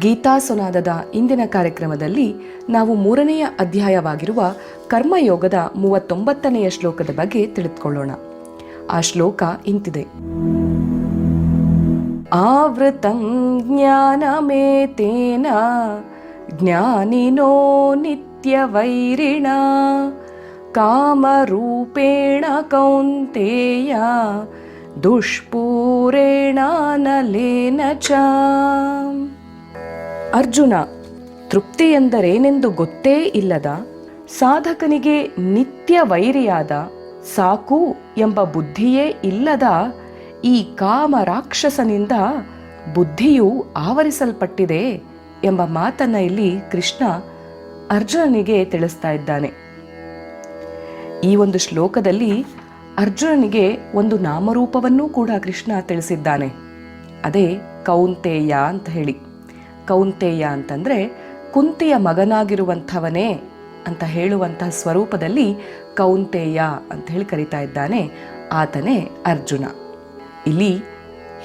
ಗೀತಾ ಸುನಾದದ ಇಂದಿನ ಕಾರ್ಯಕ್ರಮದಲ್ಲಿ ನಾವು ಮೂರನೆಯ ಅಧ್ಯಾಯವಾಗಿರುವ ಕರ್ಮಯೋಗದ ಮೂವತ್ತೊಂಬತ್ತನೆಯ ಶ್ಲೋಕದ ಬಗ್ಗೆ ತಿಳಿದುಕೊಳ್ಳೋಣ. ಆ ಶ್ಲೋಕ ಇಂತಿದೆ. ಆವೃತಂ ಜ್ಞಾನಮೇತೇನ ಜ್ಞಾನಿನೋ ನಿತ್ಯವೈರಿಣ ಕಾಮರೂಪೇಣ ಕೌಂತೆಯ ದುಷ್ಪೂರೇಣ ನಲೇನ ಚ ಅರ್ಜುನ ತೃಪ್ತಿ ಎಂದರೇನೆಂದು ಗೊತ್ತೇ ಇಲ್ಲದ ಸಾಧಕನಿಗೆ ನಿತ್ಯ ವೈರಿಯಾದ ಸಾಕು ಎಂಬ ಬುದ್ಧಿಯೇ ಇಲ್ಲದ ಈ ಕಾಮ ರಾಕ್ಷಸನಿಂದ ಬುದ್ಧಿಯು ಆವರಿಸಲ್ಪಟ್ಟಿದೆ ಎಂಬ ಮಾತನ್ನ ಇಲ್ಲಿ ಕೃಷ್ಣ ಅರ್ಜುನನಿಗೆ ತಿಳಿಸ್ತಾ ಇದ್ದಾನೆ. ಈ ಒಂದು ಶ್ಲೋಕದಲ್ಲಿ ಅರ್ಜುನನಿಗೆ ಒಂದು ನಾಮರೂಪವನ್ನೂ ಕೂಡ ಕೃಷ್ಣ ತಿಳಿಸಿದ್ದಾನೆ. ಅದೇ ಕೌಂತೇಯ ಅಂತ ಹೇಳಿ. ಕೌಂತೇಯ ಅಂತಂದರೆ ಕುಂತಿಯ ಮಗನಾಗಿರುವಂಥವನೇ ಅಂತ ಹೇಳುವಂತಹ ಸ್ವರೂಪದಲ್ಲಿ ಕೌಂತೇಯ ಅಂತ ಹೇಳಿ ಕರಿತಾ ಇದ್ದಾನೆ ಆತನೇ ಅರ್ಜುನ. ಇಲ್ಲಿ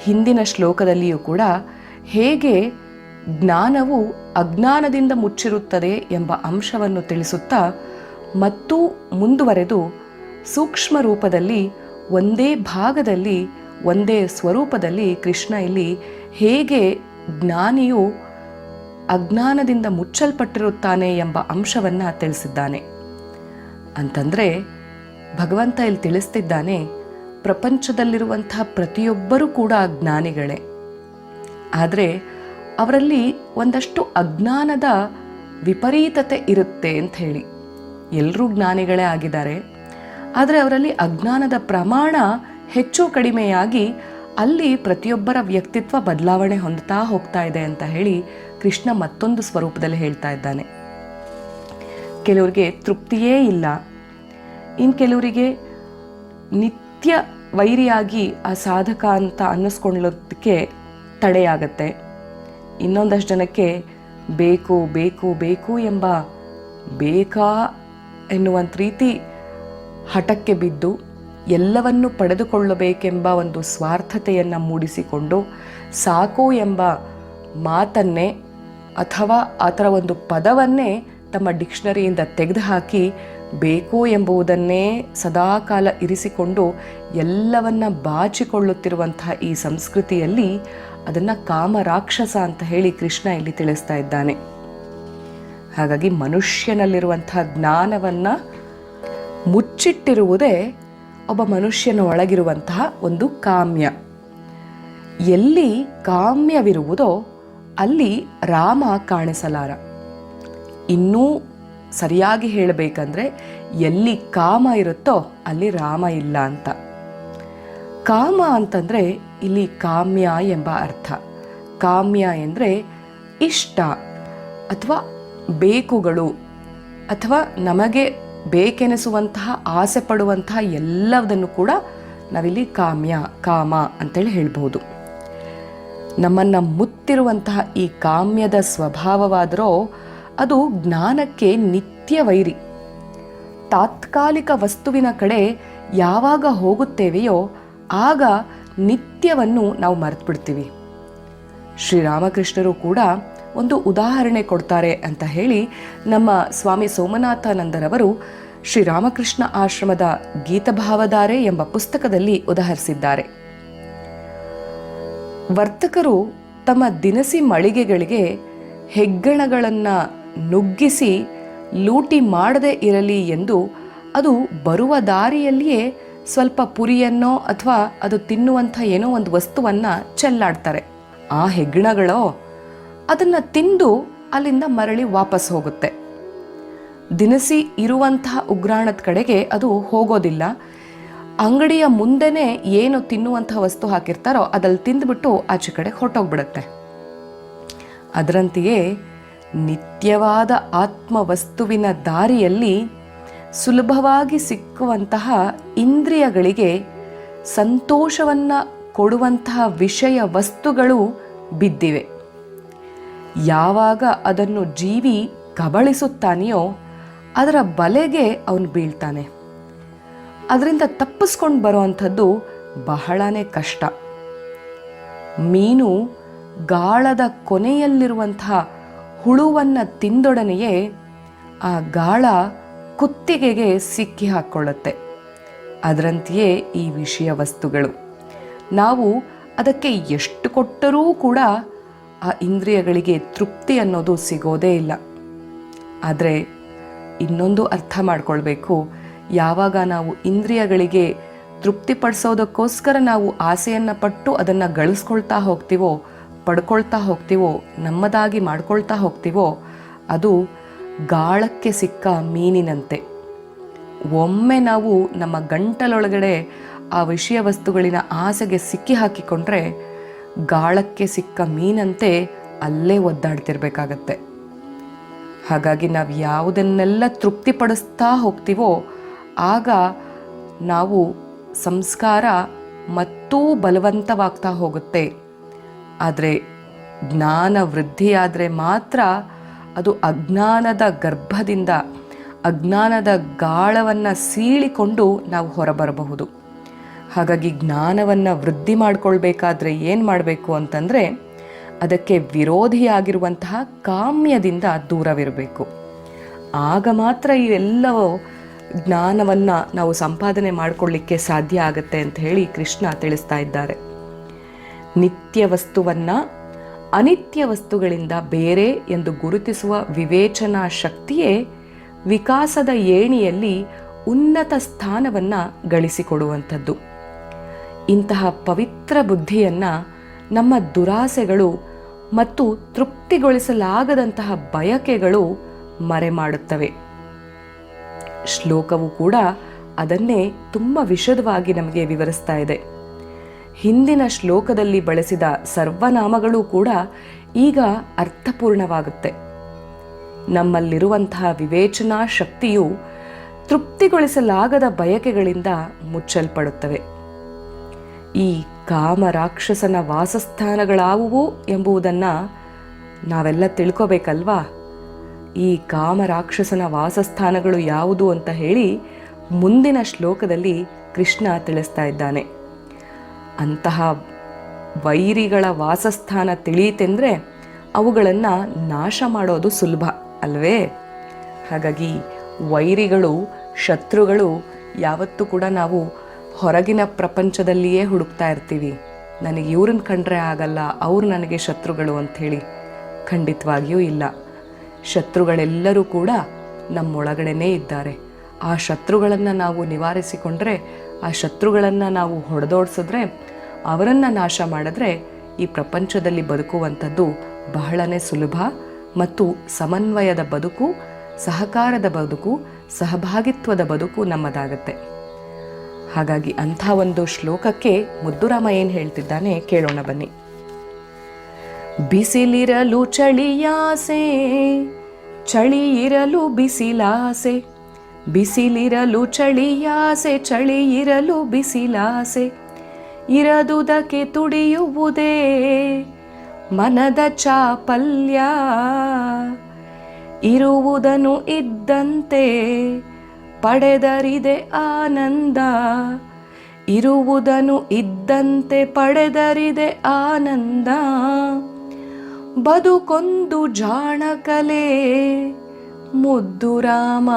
ಹಿಂದಿನ ಶ್ಲೋಕದಲ್ಲಿಯೂ ಕೂಡ ಹೇಗೆ ಜ್ಞಾನವು ಅಜ್ಞಾನದಿಂದ ಮುಚ್ಚಿರುತ್ತದೆ ಎಂಬ ಅಂಶವನ್ನು ತಿಳಿಸುತ್ತಾ ಮತ್ತು ಮುಂದುವರೆದು ಸೂಕ್ಷ್ಮ ರೂಪದಲ್ಲಿ ಒಂದೇ ಭಾಗದಲ್ಲಿ, ಒಂದೇ ಸ್ವರೂಪದಲ್ಲಿ ಕೃಷ್ಣ ಇಲ್ಲಿ ಹೇಗೆ ಜ್ಞಾನಿಯು ಅಜ್ಞಾನದಿಂದ ಮುಚ್ಚಲ್ಪಟ್ಟಿರುತ್ತಾನೆ ಎಂಬ ಅಂಶವನ್ನು ತಿಳಿಸಿದ್ದಾನೆ. ಅಂತಂದರೆ, ಭಗವಂತ ಇಲ್ಲಿ ತಿಳಿಸ್ತಿದ್ದಾನೆ ಪ್ರಪಂಚದಲ್ಲಿರುವಂತಹ ಪ್ರತಿಯೊಬ್ಬರೂ ಕೂಡ ಜ್ಞಾನಿಗಳೇ ಆದರೆ, ಅವರಲ್ಲಿ ಒಂದಷ್ಟು ಅಜ್ಞಾನದ ವಿಪರೀತತೆ ಇರುತ್ತೆ ಅಂತ ಹೇಳಿ. ಎಲ್ಲರೂ ಜ್ಞಾನಿಗಳೇ ಆಗಿದ್ದಾರೆ. ಆದರೆ, ಅವರಲ್ಲಿ ಅಜ್ಞಾನದ ಪ್ರಮಾಣ ಹೆಚ್ಚು ಕಡಿಮೆಯಾಗಿ ಅಲ್ಲಿ ಪ್ರತಿಯೊಬ್ಬರ ವ್ಯಕ್ತಿತ್ವ ಬದಲಾವಣೆ ಹೊಂದುತ್ತಾ ಹೋಗ್ತಾ ಇದೆ ಅಂತ ಹೇಳಿ ಕೃಷ್ಣ ಮತ್ತೊಂದು ಸ್ವರೂಪದಲ್ಲಿ ಹೇಳ್ತಾ ಇದ್ದಾನೆ. ಕೆಲವರಿಗೆ ತೃಪ್ತಿಯೇ ಇಲ್ಲ. ಇನ್ನು ಕೆಲವರಿಗೆ ನಿತ್ಯ ವೈರಿಯಾಗಿ ಆ ಸಾಧಕ ಅಂತ ಅನ್ನಿಸ್ಕೊಳ್ಳೋದಕ್ಕೆ ತಡೆಯಾಗತ್ತೆ ಇನ್ನೊಂದಷ್ಟು ಜನಕ್ಕೆ ಬೇಕು ಬೇಕು ಬೇಕು ಎಂಬ ಬೇಕಾ ಎನ್ನುವಂಥ ರೀತಿ ಹಠಕ್ಕೆ ಬಿದ್ದು ಎಲ್ಲವನ್ನು ಪಡೆದುಕೊಳ್ಳಬೇಕೆಂಬ ಒಂದು ಸ್ವಾರ್ಥತೆಯನ್ನು ಮೂಡಿಸಿಕೊಂಡು ಸಾಕು ಎಂಬ ಮಾತನ್ನೇ ಅಥವಾ ಅದರ ಒಂದು ಪದವನ್ನೇ ತಮ್ಮ ಡಿಕ್ಷನರಿಯಿಂದ ತೆಗೆದುಹಾಕಿ ಬೇಕು ಎಂಬುದನ್ನೇ ಸದಾಕಾಲ ಇರಿಸಿಕೊಂಡು ಎಲ್ಲವನ್ನ ಬಾಚಿಕೊಳ್ಳುತ್ತಿರುವಂತಹ ಈ ಸಂಸ್ಕೃತಿಯಲ್ಲಿ ಅದನ್ನು ಕಾಮರಾಕ್ಷಸ ಅಂತ ಹೇಳಿ ಕೃಷ್ಣ ಇಲ್ಲಿ ತಿಳಿಸ್ತಾ ಇದ್ದಾನೆ. ಹಾಗಾಗಿ ಮನುಷ್ಯನಲ್ಲಿರುವಂತಹ ಜ್ಞಾನವನ್ನು ಮುಚ್ಚಿಟ್ಟಿರುವುದೇ ಒಬ್ಬ ಮನುಷ್ಯನ ಒಳಗಿರುವಂತಹ ಒಂದು ಕಾಮ್ಯ. ಎಲ್ಲಿ ಕಾಮ್ಯವಿರುವುದೋ ಅಲ್ಲಿ ರಾಮ ಕಾಣಿಸಲಾರ. ಇನ್ನೂ ಸರಿಯಾಗಿ ಹೇಳಬೇಕಂದ್ರೆ ಎಲ್ಲಿ ಕಾಮ ಇರುತ್ತೋ ಅಲ್ಲಿ ರಾಮ ಇಲ್ಲ ಅಂತ. ಕಾಮ ಅಂತಂದ್ರೆ ಇಲ್ಲಿ ಕಾಮ್ಯ ಎಂಬ ಅರ್ಥ. ಕಾಮ್ಯ ಎಂದರೆ ಇಷ್ಟ ಅಥವಾ ಬೇಕುಗಳು ಅಥವಾ ನಮಗೆ ಬೇಕೆನಿಸುವಂತಹ, ಆಸೆ ಪಡುವಂತಹ ಎಲ್ಲದನ್ನು ಕೂಡ ನಾವಿಲ್ಲಿ ಕಾಮ್ಯ, ಕಾಮ ಅಂತೇಳಿ ಹೇಳ್ಬೋದು ನಮ್ಮನ್ನು ಮುತ್ತಿರುವಂತಹ ಈ ಕಾಮ್ಯದ ಸ್ವಭಾವವಾದರೂ, ಅದು ಜ್ಞಾನಕ್ಕೆ ನಿತ್ಯ ವೈರಿ. ತಾತ್ಕಾಲಿಕ ವಸ್ತುವಿನ ಕಡೆ ಯಾವಾಗ ಹೋಗುತ್ತೇವೆಯೋ, ಆಗ ನಿತ್ಯವನ್ನು ನಾವು ಮರೆತು ಬಿಡ್ತೀವಿ ಶ್ರೀರಾಮಕೃಷ್ಣರು ಕೂಡ ಒಂದು ಉದಾಹರಣೆ ಕೊಡ್ತಾರೆ ಅಂತ ಹೇಳಿ ನಮ್ಮ ಸ್ವಾಮಿ ಸೋಮನಾಥಾನಂದರವರು ಶ್ರೀರಾಮಕೃಷ್ಣ ಆಶ್ರಮದ ಗೀತಭಾವಧಾರೆ ಎಂಬ ಪುಸ್ತಕದಲ್ಲಿ ಉದಾಹರಿಸಿದ್ದಾರೆ. ವರ್ತಕರು ತಮ್ಮ ದಿನಸಿ ಮಳಿಗೆಗಳಿಗೆ ಹೆಗ್ಗಣಗಳನ್ನು ನುಗ್ಗಿಸಿ ಲೂಟಿ ಮಾಡದೇ ಇರಲಿ ಎಂದು ಅದು ಬರುವ ದಾರಿಯಲ್ಲಿಯೇ ಸ್ವಲ್ಪ ಪುರಿಯನ್ನೋ ಅಥವಾ ಅದು ತಿನ್ನುವಂಥ ಏನೋ ಒಂದು ವಸ್ತುವನ್ನು ಚೆಲ್ಲಾಡ್ತಾರೆ. ಆ ಹೆಗ್ಗಣಗಳೋ ಅದನ್ನು ತಿಂದು ಅಲ್ಲಿಂದ ಮರಳಿ ವಾಪಸ್ ಹೋಗುತ್ತೆ. ದಿನಸಿ ಇರುವಂತಹ ಉಗ್ರಾಣದ ಕಡೆಗೆ ಅದು ಹೋಗೋದಿಲ್ಲ. ಅಂಗಡಿಯ ಮುಂದೆನೇ ಏನು ತಿನ್ನುವಂತಹ ವಸ್ತು ಹಾಕಿರ್ತಾರೋ ಅದಲ್ಲಿ ತಿಂದ್ಬಿಟ್ಟು ಆಚೆ ಕಡೆ ಹೊರಟೋಗ್ಬಿಡುತ್ತೆ. ಅದರಂತೆಯೇ ನಿತ್ಯವಾದ ಆತ್ಮವಸ್ತುವಿನ ದಾರಿಯಲ್ಲಿ ಸುಲಭವಾಗಿ ಸಿಕ್ಕುವಂತಹ ಇಂದ್ರಿಯಗಳಿಗೆ ಸಂತೋಷವನ್ನು ಕೊಡುವಂತಹ ವಿಷಯ ವಸ್ತುಗಳು ಬಿದ್ದಿವೆ. ಯಾವಾಗ ಅದನ್ನು ಜೀವಿ ಕಬಳಿಸುತ್ತಾನೆಯೋ ಅದರ ಬಲೆಗೆ ಅವನು ಬೀಳ್ತಾನೆ. ಅದರಿಂದ ತಪ್ಪಿಸ್ಕೊಂಡು ಬರುವಂಥದ್ದು ಬಹಳನೇ ಕಷ್ಟ. ಮೀನು ಗಾಳದ ಕೊನೆಯಲ್ಲಿರುವಂತಹ ಹುಳುವನ್ನು ತಿಂದೊಡನೆಯೇ ಆ ಗಾಳ ಕುತ್ತಿಗೆಗೆ ಸಿಕ್ಕಿ ಹಾಕ್ಕೊಳ್ಳುತ್ತೆ ಅದರಂತೆಯೇ ಈ ವಿಷಯ ವಸ್ತುಗಳು ನಾವು ಅದಕ್ಕೆ ಎಷ್ಟು ಕೊಟ್ಟರೂ ಕೂಡ ಆ ಇಂದ್ರಿಯಗಳಿಗೆ ತೃಪ್ತಿ ಅನ್ನೋದು ಸಿಗೋದೇ ಇಲ್ಲ. ಆದರೆ ಇನ್ನೊಂದು ಅರ್ಥ ಮಾಡ್ಕೊಳ್ಬೇಕು. ಯಾವಾಗ ನಾವು ಇಂದ್ರಿಯಗಳಿಗೆ ತೃಪ್ತಿಪಡಿಸೋದಕ್ಕೋಸ್ಕರ ನಾವು ಆಸೆಯನ್ನು ಪಟ್ಟು ಅದನ್ನು ಗಳಿಸ್ಕೊಳ್ತಾ ಹೋಗ್ತೀವೋ, ಪಡ್ಕೊಳ್ತಾ ಹೋಗ್ತೀವೋ, ನಮ್ಮದಾಗಿ ಮಾಡ್ಕೊಳ್ತಾ ಹೋಗ್ತೀವೋ, ಅದು ಗಾಳಕ್ಕೆ ಸಿಕ್ಕ ಮೀನಿನಂತೆ. ಒಮ್ಮೆ ನಾವು ನಮ್ಮ ಗಂಟಲೊಳಗಡೆ ಆ ವಿಷಯ ವಸ್ತುಗಳಿನ ಆಸೆಗೆ ಸಿಕ್ಕಿ ಹಾಕಿಕೊಂಡ್ರೆ ಗಾಳಕ್ಕೆ ಸಿಕ್ಕ ಮೀನಂತೆ ಅಲ್ಲೇ ಒದ್ದಾಡ್ತಿರ್ಬೇಕಾಗತ್ತೆ. ಹಾಗಾಗಿ ನಾವು ಯಾವುದನ್ನೆಲ್ಲ ತೃಪ್ತಿಪಡಿಸ್ತಾ ಹೋಗ್ತೀವೋ, ಆಗ ನಾವು ಸಂಸ್ಕಾರ ಮತ್ತೂ ಬಲವಂತವಾಗ್ತಾ ಹೋಗುತ್ತೆ. ಆದರೆ ಜ್ಞಾನ ವೃದ್ಧಿಯಾದರೆ ಮಾತ್ರ ಅದು ಅಜ್ಞಾನದ ಗರ್ಭದಿಂದ, ಅಜ್ಞಾನದ ಗಾಳವನ್ನು ಸೀಳಿಕೊಂಡು ನಾವು ಹೊರಬರಬಹುದು. ಹಾಗಾಗಿ ಜ್ಞಾನವನ್ನು ವೃದ್ಧಿ ಮಾಡಿಕೊಳ್ಬೇಕಾದ್ರೆ ಏನು ಮಾಡಬೇಕು ಅಂತಂದರೆ ಅದಕ್ಕೆ ವಿರೋಧಿಯಾಗಿರುವಂತಹ ಕಾಮ್ಯದಿಂದ ದೂರವಿರಬೇಕು. ಆಗ ಮಾತ್ರ ಇವೆಲ್ಲವೂ ಜ್ಞಾನವನ್ನು ನಾವು ಸಂಪಾದನೆ ಮಾಡಿಕೊಳ್ಳಿಕ್ಕೆ ಸಾಧ್ಯ ಆಗುತ್ತೆ ಅಂತ ಹೇಳಿ ಕೃಷ್ಣ ತಿಳಿಸ್ತಾ ಇದ್ದಾರೆ. ನಿತ್ಯ ವಸ್ತುವನ್ನು ಅನಿತ್ಯ ವಸ್ತುಗಳಿಂದ ಬೇರೆ ಎಂದು ಗುರುತಿಸುವ ವಿವೇಚನಾ ಶಕ್ತಿಯೇ ವಿಕಾಸದ ಏಣಿಯಲ್ಲಿ ಉನ್ನತ ಸ್ಥಾನವನ್ನು ಗಳಿಸಿಕೊಡುವಂಥದ್ದು. ಇಂತಹ ಪವಿತ್ರ ಬುದ್ಧಿಯನ್ನು ನಮ್ಮ ದುರಾಸೆಗಳು ಮತ್ತು ತೃಪ್ತಿಗೊಳಿಸಲಾಗದಂತಹ ಬಯಕೆಗಳು ಮರೆಮಾಡುತ್ತವೆ. ಶ್ಲೋಕವು ಕೂಡ ಅದನ್ನೇ ತುಂಬ ವಿಶದವಾಗಿ ನಮಗೆ ವಿವರಿಸ್ತಾ ಇದೆ. ಹಿಂದಿನ ಶ್ಲೋಕದಲ್ಲಿ ಬಳಸಿದ ಸರ್ವನಾಮಗಳು ಕೂಡ ಈಗ ಅರ್ಥಪೂರ್ಣವಾಗುತ್ತೆ. ನಮ್ಮಲ್ಲಿರುವಂತಹ ವಿವೇಚನಾ ಶಕ್ತಿಯು ತೃಪ್ತಿಗೊಳಿಸಲಾಗದ ಬಯಕೆಗಳಿಂದ ಮುಚ್ಚಲ್ಪಡುತ್ತವೆ. ಈ ಕಾಮ ರಾಕ್ಷಸನ ವಾಸಸ್ಥಾನಗಳಾವುವು ಎಂಬುದನ್ನು ನಾವೆಲ್ಲ ತಿಳ್ಕೋಬೇಕಲ್ವಾ? ಈ ಕಾಮ ರಾಕ್ಷಸನ ವಾಸಸ್ಥಾನಗಳು ಯಾವುದು ಅಂತ ಹೇಳಿ ಮುಂದಿನ ಶ್ಲೋಕದಲ್ಲಿ ಕೃಷ್ಣ ತಿಳಿಸ್ತಾ ಇದ್ದಾನೆ. ಅಂತಹ ವೈರಿಗಳ ವಾಸಸ್ಥಾನ ತಿಳಿಯಿತೆಂದರೆ ಅವುಗಳನ್ನು ನಾಶ ಮಾಡೋದು ಸುಲಭ, ಅಲ್ವೇ? ಹಾಗಾಗಿ ವೈರಿಗಳು, ಶತ್ರುಗಳು ಯಾವತ್ತೂ ಕೂಡ ನಾವು ಹೊರಗಿನ ಪ್ರಪಂಚದಲ್ಲಿಯೇ ಹುಡುಕ್ತಾ ಇರ್ತೀವಿ. ನನಗೆ ಇವ್ರನ್ನ ಕಂಡ್ರೆ ಆಗಲ್ಲ, ಅವ್ರು ನನಗೆ ಶತ್ರುಗಳು ಅಂಥೇಳಿ. ಖಂಡಿತವಾಗಿಯೂ ಇಲ್ಲ. ಶತ್ರುಗಳೆಲ್ಲರೂ ಕೂಡ ನಮ್ಮೊಳಗಡೆನೇ ಇದ್ದಾರೆ. ಆ ಶತ್ರುಗಳನ್ನು ನಾವು ನಿವಾರಿಸಿಕೊಂಡ್ರೆ, ಆ ಶತ್ರುಗಳನ್ನು ನಾವು ಹೊಡೆದೋಡಿಸಿದ್ರೆ, ಅವರನ್ನು ನಾಶ ಮಾಡಿದ್ರೆ ಈ ಪ್ರಪಂಚದಲ್ಲಿ ಬದುಕುವಂಥದ್ದು ಬಹಳನೇ ಸುಲಭ ಮತ್ತು ಸಮನ್ವಯದ ಬದುಕು, ಸಹಕಾರದ ಬದುಕು, ಸಹಭಾಗಿತ್ವದ ಬದುಕು ನಮ್ಮದಾಗತ್ತೆ. ಹಾಗಾಗಿ ಅಂಥ ಒಂದು ಶ್ಲೋಕಕ್ಕೆ ಮುದ್ದುರಾಮ ಏನು ಹೇಳ್ತಿದ್ದಾನೆ ಕೇಳೋಣ ಬನ್ನಿ. ಬಿಸಿಲಿರಲು ಚಳಿಯಾಸೆ, ಚಳಿಯಿರಲು ಬಿಸಿಲಾಸೆ, ಬಿಸಿಲಿರಲು ಚಳಿಯಾಸೆ, ಚಳಿಯಿರಲು ಬಿಸಿಲಾಸೆ, ಇರದುದಕ್ಕೆ ತುಡಿಯುವುದೇ ಮನದ ಚಾಪಲ್ಯ ಇರುವುದನ್ನು ಇದ್ದಂತೆ ಪಡೆದರಿದೆ ಆನಂದ. ಇರುವುದನು ಇದ್ದಂತೆ ಪಡೆದರಿದೆ ಆನಂದ. ಬದುಕೊಂದು ಜಾಣಕಲೆ, ಮುದ್ದು ರಾಮ.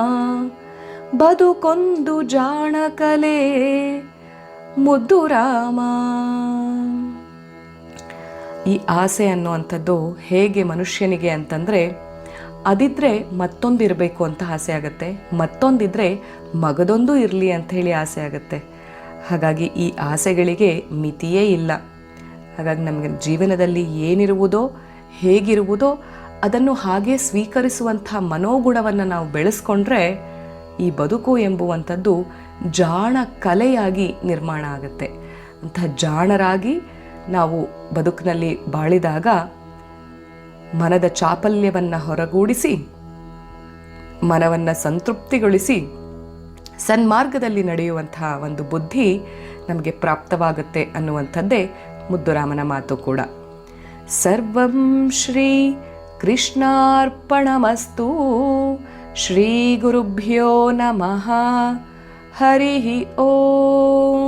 ಬದುಕೊಂದು ಜಾಣಕಲೆ, ಮುದ್ದು ರಾಮ. ಈ ಆಸೆ ಅನ್ನುವಂಥದ್ದು ಹೇಗೆ ಮನುಷ್ಯನಿಗೆ ಅಂತಂದರೆ ಅದಿದ್ರೆ ಮತ್ತೊಂದು ಇರಬೇಕು ಅಂತ ಆಸೆ ಆಗುತ್ತೆ, ಮತ್ತೊಂದಿದ್ರೆ ಮಗದೊಂದು ಇರಲಿ ಅಂತ ಹೇಳಿ ಆಸೆ ಆಗುತ್ತೆ. ಹಾಗಾಗಿ ಈ ಆಸೆಗಳಿಗೆ ಮಿತಿಯೇ ಇಲ್ಲ. ಹಾಗಾಗಿ ನಮಗೆ ಜೀವನದಲ್ಲಿ ಏನಿರುವುದೋ, ಹೇಗಿರುವುದೋ, ಅದನ್ನು ಹಾಗೆ ಸ್ವೀಕರಿಸುವಂಥ ಮನೋಗುಣವನ್ನು ನಾವು ಬೆಳೆಸ್ಕೊಂಡ್ರೆ ಈ ಬದುಕು ಎಂಬುವಂಥದ್ದು ಜಾಣ ಕಲೆಯಾಗಿ ನಿರ್ಮಾಣ ಆಗುತ್ತೆ. ಅಂಥ ಜಾಣರಾಗಿ ನಾವು ಬದುಕಿನಲ್ಲಿ ಬಾಳಿದಾಗ ಮನದ ಚಾಪಲ್ಯವನ್ನು ಹೊರಗೂಡಿಸಿ, ಮನವನ್ನು ಸಂತೃಪ್ತಿಗೊಳಿಸಿ, ಸನ್ಮಾರ್ಗದಲ್ಲಿ ನಡೆಯುವಂತಹ ಒಂದು ಬುದ್ಧಿ ನಮಗೆ ಪ್ರಾಪ್ತವಾಗುತ್ತೆ ಅನ್ನುವಂಥದ್ದೇ ಮುದ್ದುರಾಮನ ಮಾತು ಕೂಡ. ಸರ್ವಂ ಶ್ರೀ ಕೃಷ್ಣಾರ್ಪಣಮಸ್ತು. ಶ್ರೀ ಗುರುಭ್ಯೋ ನಮಃ. ಹರಿ ಓಂ.